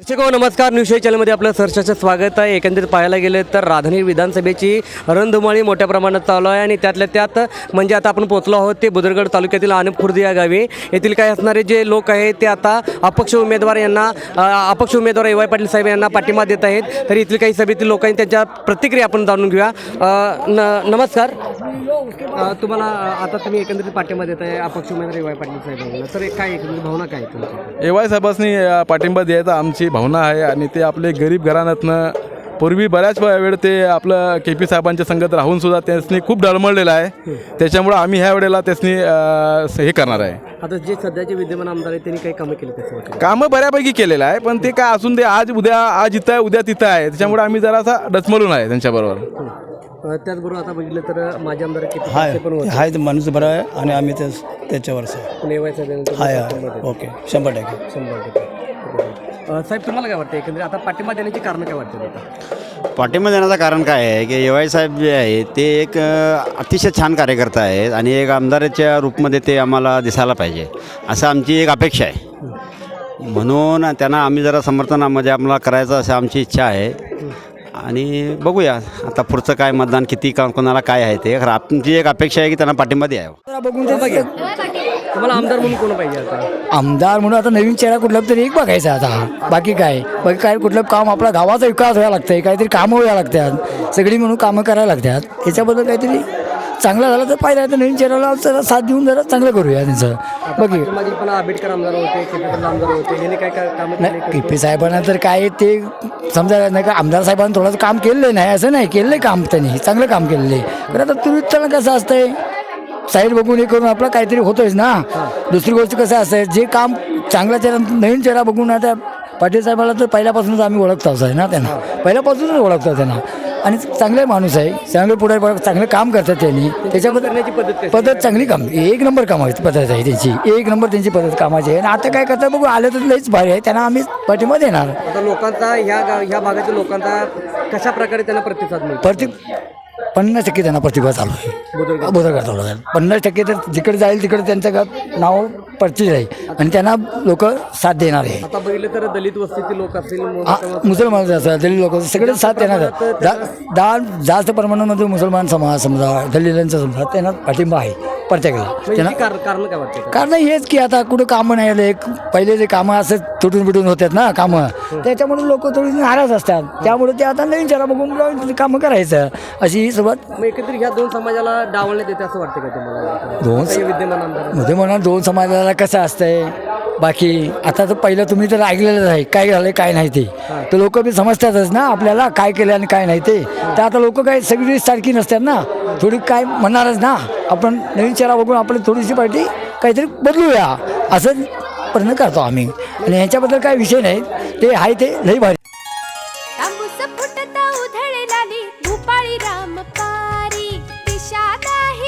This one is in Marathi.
दर्शक हो, नमस्कार. न्यूज चॅनलमध्ये आपलं सरशाचं स्वागत आहे. एकंदरीत पाहायला गेलं तर राधनी विधानसभेची रणधुमाळी मोठ्या प्रमाणात चालू आहे आणि त्यातल्या त्यात म्हणजे आता आपण पोहोचलो आहोत ते बुदरगड तालुक्यातील आनप या गावी. येथील काही असणारे जे लोक आहेत ते आता अपक्ष उमेदवार यांना अपक्ष उमेदवार ए. वाय. पाटील साहेब यांना पाठिंबा देत आहेत. तर येथील काही सभेतील लोकांनी त्यांच्या प्रतिक्रिया आपण जाणून घेऊया. न नमस्कार. तुम्हाला आता तुम्ही एकंदरीत पाठिंबा देत आहे अपक्ष उमेदवार ए. वाय. पाटील साहेब तर काय एकंदरीत भावना काय ए. वाय. साहेबांनी पाठिंबा द्यायचा आमची भावना आहे आणि ते आपले गरीब घराण्यातनं पूर्वी बऱ्याच वेळ ते आपलं के पी साहेबांच्या संगत राहून सुद्धा त्यांनी खूप डळमळलेलं आहे. त्याच्यामुळं आम्ही ह्या वेळेला त्यांनी हे करणार आहे. आता जे सध्याचे विद्यमान आमदार आहेत त्यांनी काही कामं केली त्याचं कामं बऱ्यापैकी केलेलं आहे पण ते काय असून ते आज उद्या आज इथं आहे उद्या तिथं आहे. त्याच्यामुळे आम्ही जरासा डचमळून आहे त्यांच्याबरोबर. त्याचबरोबर आता बघितलं तर माझे आमदार किती हाय पैसे पण होते. हाय ते माणूस बरं आहे आणि आम्ही तेच त्याच्यावरच आहे हाय. ओके. शंभर टक्के. शंभर टक्के. साहेब तुम्हाला काय वाटतं एकंदरीत आता पाठिंबा देण्याची कारण काय वाटतं आता? पाठिंबा देण्याचं कारण काय आहे की एवाय साहेब जे आहे ते एक अतिशय छान कार्यकर्ता आहेत आणि एक आमदाराच्या रूपमध्ये ते आम्हाला दिसायला पाहिजे. असं आमची एक अपेक्षा आहे. म्हणून त्यांना आम्ही जरा समर्थनामध्ये आम्हाला करायचं असं आमची इच्छा आहे. आणि बघूया आता पुढचं काय मतदान किती का कोणाला काय आहे ते. खरं आमची एक अपेक्षा आहे की त्यांना पाठिंबा द्यावा. तुम्हाला आमदार म्हणून कोण पाहिजे आता? आमदार म्हणून आता नवीन चेहरा कुठला तरी एक बघायचा आता. बाकी काय? बाकी काय कुठलं काम आपला गावाचा विकास व्हायला लागतंय काहीतरी कामं व्हायला लागतात. सगळी म्हणून कामं करायला लागतात. याच्याबद्दल काहीतरी चांगलं झालं तर पाहिजे तर नवीन चेहऱ्याला जरा साथ देऊन जरा चांगलं करूया त्यांचं. बघू मागे पण आंबेडकर आमदार होते आमदार होते यांनी काय काय कामं केली नाही पी साहेबांना तर काय ते समजा नाही का आमदार साहेबांनी थोडंसं काम केलेलं नाही असं नाही केलेलं आहे काम त्यांनी चांगलं काम केलेलं आहे. पण आता तुम्ही त्याला कसं असतंय? साईड बघून हे करून आपलं काहीतरी होतंयच ना. दुसरी गोष्ट कसं असतं जे काम चांगला चेहरा नवीन चेहरा बघून आता पाटील साहेबाला तर पहिल्यापासूनच आम्ही ओळखतोच आहे ना त्यांना. पहिल्यापासूनच ओळखतो त्यांना. आणि चांगले माणूस आहे चांगले पुढे चांगलं काम करतात त्यांनी. त्याच्याबद्दल पद्धत चांगली काम एक नंबर कामाची पद्धत आहे त्यांची. एक नंबर त्यांची पद्धत कामाची आहे. आणि आता काय करतात बघू आलं तर लईच भारी आहे त्यांना आम्ही पाठिंबा देणार. आता लोकांचा ह्या ह्या भागातील लोकांचा कशा प्रकारे त्यांना प्रतिसाद मिळतो? प्रति पन्नास टक्के त्यांना प्रतिभा चालू आहे. बोधरगार चालू आहे पन्नास टक्के तर जिकडे जाईल तिकडे त्यांचं गाव नाव परचीज आहे आणि त्यांना लोक साथ देणार आहे. आता बघितलं तर दलित वस्तीतील लोक असतील मुसलमान असतात दलित लोक सगळे साथ देणार आहेत. दा जास्त प्रमाणामध्ये मुसलमान समाज समजा दलितांचा समजा त्यांना पाठिंबा आहे. प्रत्येकाला त्यांना कारण काय वाटतं कारण हेच की आता कुठं कामं नाही आले. पहिले जे कामं असं तुटून बिटून होतात ना कामं त्याच्यामुळे लोक थोडी नाराज असतात. त्यामुळे ते आता नवीन चला बघून कामं करायचं. अशी ही सुरुवात. मग एकत्रित ह्या दोन समाजाला डावलण्यात येते असं वाटतं का तुम्हाला? दोन विद्यमान आमदारमध्ये म्हणा दोन समाजाला कसं असतंय? बाकी आता तर पहिलं तुम्ही तर ऐकलेलंच आहे काय झालं काय नाही ते. तर लोक बी समजतातच ना आपल्याला काय केलं आणि काय नाही ते. तर आता लोक काय सगळी सारखी नसतात ना. थोडी काय म्हणणारच ना. आपण नवीन चेहरा बघून आपली थोडीशी पार्टी काहीतरी बदलूया. असं प्रयत्न करतो आम्ही. आणि ह्याच्याबद्दल काय विषय नाही. ते आहे ते लई भारी. भूपाळी राम पारी दिशा नाही